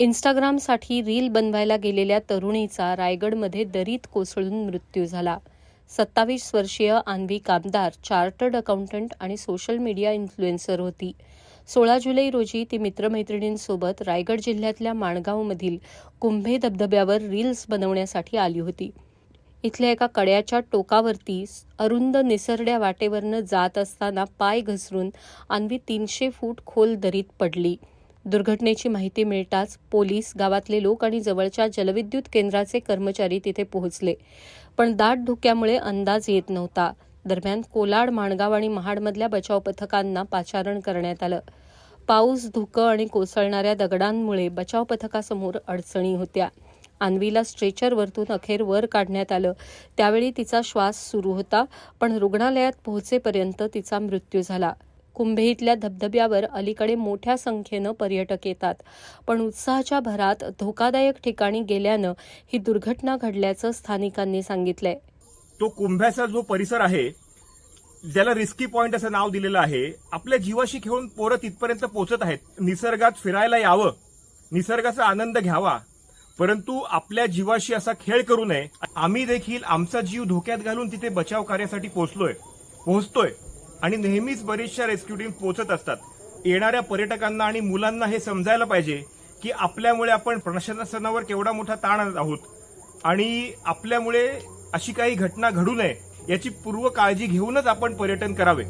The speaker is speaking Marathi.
इन्स्टाग्रामसाठी रील बनवायला गेलेल्या तरुणीचा रायगडमध्ये दरीत कोसळून मृत्यू झाला. सत्तावीस वर्षीय आन्वी कामदार चार्टर्ड अकाउंटंट आणि सोशल मीडिया इन्फ्लुएन्सर होती. सोळा जुलै रोजी ती मित्रमैत्रिणींसोबत रायगड जिल्ह्यातल्या माणगावमधील कुंभे धबधब्यावर रील्स बनवण्यासाठी आली होती. इथल्या एका कड्याच्या टोकावरती अरुंद निसरड्या वाटेवरनं जात असताना पाय घसरून आन्वी तीनशे फूट खोल दरीत पडली. दुर्घटनेची माहिती मिळताच पोलीस गावातले लोक आणि जवळच्या जलविद्युत केंद्राचे कर्मचारी तिथे पोहोचले. पण दाट धुक्यामुळे अंदाज येत नव्हता. दरम्यान कोलाड माणगाव आणि महाडमधल्या बचाव पथकांना पाचारण करण्यात आलं. पाऊस धुकं आणि कोसळणाऱ्या दगडांमुळे बचाव पथकासमोर अडचणी होत्या. अन्वीला स्ट्रेचरवरतून अखेर वर काढण्यात आलं. त्यावेळी तिचा श्वास सुरू होता पण रुग्णालयात पोहोचेपर्यंत तिचा मृत्यू झाला. कुंभे इथल्या धबधब्यावर अलीकडे मोठ्या संख्येनं पर्यटक येतात. पण उत्साहाच्या भरात धोकादायक ठिकाणी गेल्यानं ही दुर्घटना घडल्याचं स्थानिकांनी सांगितलंय. तो कुंभ्याचा जो परिसर आहे ज्याला रिस्की पॉइंट असं नाव दिलेलं आहे आपल्या जीवाशी खेळून पोरं तिथपर्यंत पोहोचत आहेत. निसर्गात फिरायला यावं निसर्गाचा आनंद घ्यावा परंतु आपल्या जीवाशी असा खेळ करू नये. आम्ही देखील आमचा जीव धोक्यात घालून तिथे बचाव कार्यासाठी पोहोचलोय पोहोचतोय. आणि नेहमीच बरेचशा रेस्क्यू टीम पोहोचत असतात. येणाऱ्या पर्यटकांना आणि मुलांना हे समजायला पाहिजे की आपल्यामुळे आपण प्रशासनावर केवढा मोठा ताण आणत आहोत. आणि आपल्यामुळे अशी काही घटना घडू नये याची पूर्व काळजी घेऊनच आपण पर्यटन करावे.